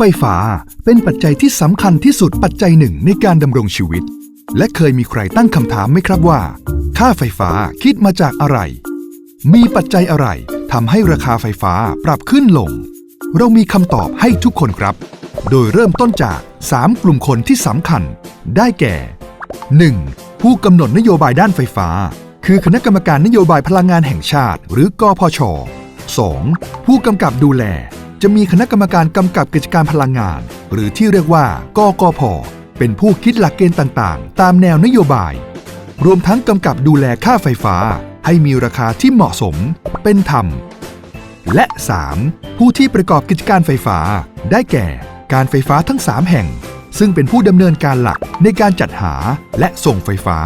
ไฟฟ้าเป็นปัจจัยที่สำคัญที่สุดปัจจัยหนึ่งในการดำรงชีวิต และเคยมีใครตั้งคำถามไหมครับว่า ค่าไฟฟ้าคิดมาจากอะไร มีปัจจัยอะไรทำให้ราคาไฟฟ้าปรับขึ้นลง เรามีคำตอบให้ทุกคนครับ โดยเริ่มต้นจาก 3 กลุ่มคนที่สำคัญ ได้แก่ 1. ผู้กำหนดนโยบายด้านไฟฟ้า คือคณะกรรมการนโยบายพลังงานแห่งชาติ หรือกพช 2. ผู้กำกับดูแล จะมีคณะกรรมการกำกับกิจการพลังงาน หรือที่เรียกว่ากกพ เป็นผู้คิดหลักเกณฑ์ต่างๆ ตามแนวนโยบาย รวมทั้งกำกับดูแลค่าไฟฟ้า ให้มีราคาที่เหมาะสม เป็นธรรม และ 3. ผู้ที่ประกอบกิจการไฟฟ้า ได้แก่ การไฟฟ้าทั้ง 3 แห่ง ซึ่งเป็นผู้ดำเนินการหลักในการจัดหาและส่งไฟฟ้า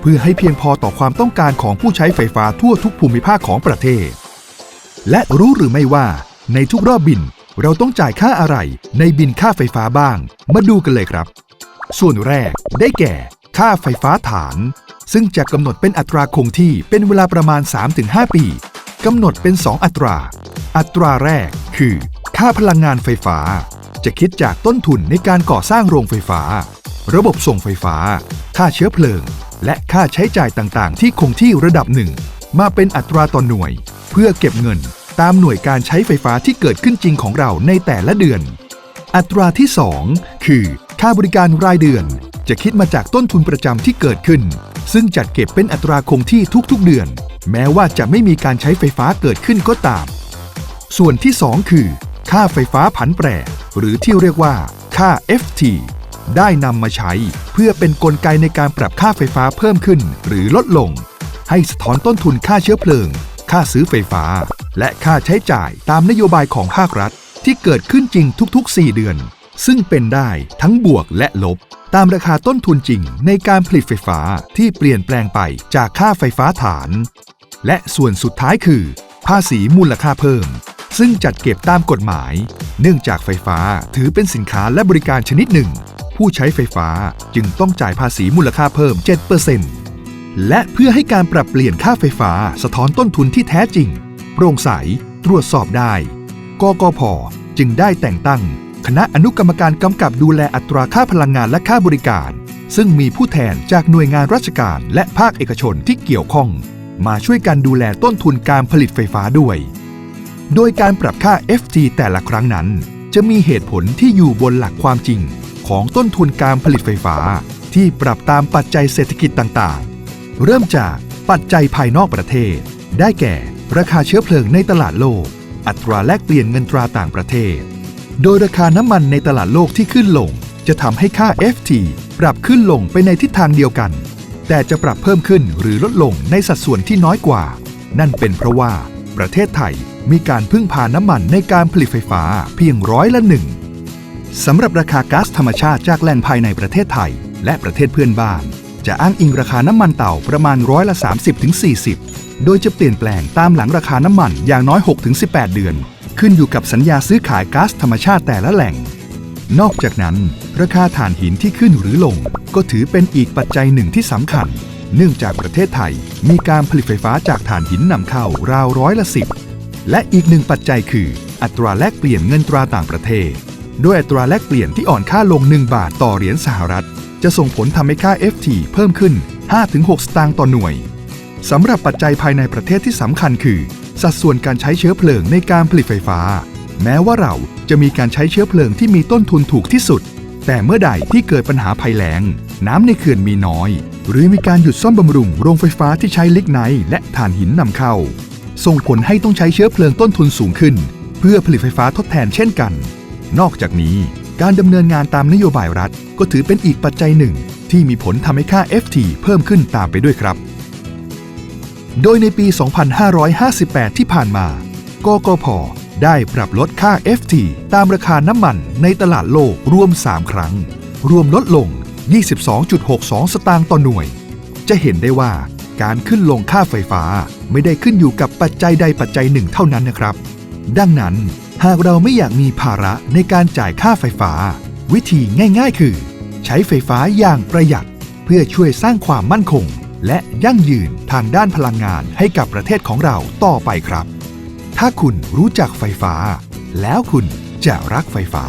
เพื่อให้เพียงพอต่อความต้องการของผู้ใช้ไฟฟ้าทั่วทุกภูมิภาคของประเทศ และรู้หรือไม่ว่า ในทุกรอบบิน เราต้องจ่ายค่าอะไรในบินค่าไฟฟ้าบ้าง มาดูกันเลยครับ ส่วนแรกได้แก่ ค่าไฟฟ้าฐาน ซึ่งจะกำหนดเป็นอัตราคงที่เป็นเวลาประมาณ 3-5 ปีกำหนดเป็น 2 อัตรา อัตราแรกคือ ค่าพลังงานไฟฟ้า จะคิดจากต้นทุนในการก่อสร้างโรงไฟฟ้า ระบบส่งไฟฟ้า ค่าเชื้อเพลิง และค่าใช้จ่ายต่างๆ ที่คงที่ระดับหนึ่งมาเป็นอัตราต่อหน่วย เพื่อเก็บเงิน ตามหน่วยการใช้ไฟฟ้าที่เกิดขึ้นจริงของเราในแต่ละเดือน อัตราที่ 2 คือ ค่าบริการรายเดือน จะคิดมาจากต้นทุนประจำที่เกิดขึ้น ซึ่งจัดเก็บเป็นอัตราคงที่ทุกๆเดือน แม้ว่าจะไม่มีการใช้ไฟฟ้าเกิดขึ้นก็ตาม ส่วนที่ 2 คือ ค่าไฟฟ้าผันแปร หรือที่เรียกว่า ค่า FT ได้นำมาใช้เพื่อเป็นนกลไกในการปรับค่าไฟฟ้าเพิ่มขึ้น หรือลดลง ให้สะท้อนต้นทุนค่าเชื้อเพลิง ค่าซื้อไฟฟ้า และค่าใช้จ่ายตามนโยบายของภาครัฐ ที่เกิดขึ้นจริงทุกๆ 4 เดือน ซึ่งเป็นได้ทั้งบวกและลบ ตามราคาต้นทุนจริงในการผลิตไฟฟ้าที่เปลี่ยนแปลงไปจากค่าไฟฟ้าฐาน และส่วนสุดท้ายคือ ภาษีมูลค่าเพิ่ม ซึ่งจัดเก็บตามกฎหมาย เนื่องจากไฟฟ้าถือเป็นสินค้าและบริการชนิดหนึ่ง ผู้ใช้ไฟฟ้าจึงต้องจ่ายภาษีมูลค่าเพิ่ม 7% และเพื่อให้การปรับเปลี่ยนค่าไฟฟ้าสะท้อนต้นทุนที่แท้จริง โปร่งใส ตรวจสอบได้ กกพ จึงได้แต่งตั้ง คณะอนุกรรมการกำกับดูแลอัตราค่าพลังงานและค่าบริการ ซึ่งมีผู้แทนจากหน่วยงานราชการและภาคเอกชนที่เกี่ยวข้อง มาช่วยกันดูแลต้นทุนการผลิตไฟฟ้าด้วย โดยการปรับค่า FT แต่ละครั้งนั้น จะมีเหตุผลที่อยู่บนหลักความจริง ของต้นทุนการผลิตไฟฟ้า ที่ปรับตามปัจจัยเศรษฐกิจต่าง เริ่มจากปัจจัยภายนอกประเทศ ได้แก่ ราคาเชื้อเพลิงในตลาดโลก อัตราแลกเปลี่ยนเงินตราต่างประเทศ โดยราคาน้ำมันในตลาดโลกที่ขึ้นลง จะทำให้ค่า FT ปรับขึ้นลงไปในทิศทางเดียวกัน แต่จะปรับเพิ่มขึ้นหรือลดลงในสัดส่วนที่น้อยกว่า นั่นเป็นเพราะว่าประเทศไทยมีการพึ่งพาน้ำมันในการผลิตไฟฟ้าเพียงร้อยละหนึ่งสำหรับราคาก๊าซธรรมชาติจากแหล่งภายในประเทศไทย และประเทศเพื่อนบ้าน จะอ้างอิงราคาน้ำมันเต่าประมาณร้อยละ 30-40 โดยจะเปลี่ยนแปลงตามหลังราคาน้ำมันอย่างน้อย 6-18 เดือน ขึ้นอยู่กับสัญญาซื้อขายก๊าซธรรมชาติแต่ละแหล่ง นอกจากนั้น ราคาถ่านหินที่ขึ้นหรือลง ก็ถือเป็นอีกปัจจัยหนึ่งที่สำคัญ เนื่องจากประเทศไทย มีการผลิตไฟฟ้าจากถ่านหินนำเข้าราวร้อยละสิบและอีกหนึ่งปัจจัยคือ อัตราแลกเปลี่ยนเงินตราต่างประเทศ ด้วยอัตราแลกเปลี่ยนที่อ่อนค่าลง 1 บาทต่อเหรียญสหรัฐ จะส่งผลทำให้ค่า FT เพิ่มขึ้น 5-6 สตางค์ต่อหน่วย สำหรับปัจจัยภายในประเทศที่สำคัญคือ สัดส่วนการใช้เชื้อเพลิงในการผลิตไฟฟ้า แม้ว่าเราจะมีการใช้เชื้อเพลิงที่มีต้นทุนถูกที่สุด แต่เมื่อใดที่เกิดปัญหาภัยแล้ง น้ำในเขื่อนมีน้อย หรือมีการหยุดซ่อมบำรุงโรงไฟฟ้าที่ใช้ลิกไนและถ่านหินนำเข้า ส่งผลให้ต้องใช้เชื้อเพลิงต้นทุนสูงขึ้น เพื่อผลิตไฟฟ้าทดแทนเช่นกัน นอกจากนี้ การดำเนินงานตามนโยบายรัฐ ก็ถือเป็นอีกปัจจัยหนึ่ง ที่มีผลทำให้ค่า FT เพิ่มขึ้นตามไปด้วยครับ โดยในปี 2558 ที่ผ่านมากกพได้ปรับลดค่า FT ตามราคาน้ำมันในตลาดโลกรวม 3 ครั้ง รวมลดลง 22.62 สตางค์ต่อหน่วย จะเห็นได้ว่าการขึ้นลงค่าไฟฟ้าไม่ได้ขึ้นอยู่กับปัจจัยใดปัจจัยหนึ่งเท่านั้นนะครับ ดังนั้น หากเราไม่อยากมีภาระในการจ่ายค่าไฟฟ้า วิธีง่ายๆ คือ ใช้ไฟฟ้าอย่างประหยัด เพื่อช่วยสร้างความมั่นคง และยั่งยืนทางด้านพลังงานให้กับประเทศของเราต่อไปครับ ถ้าคุณรู้จักไฟฟ้า แล้วคุณจะรักไฟฟ้า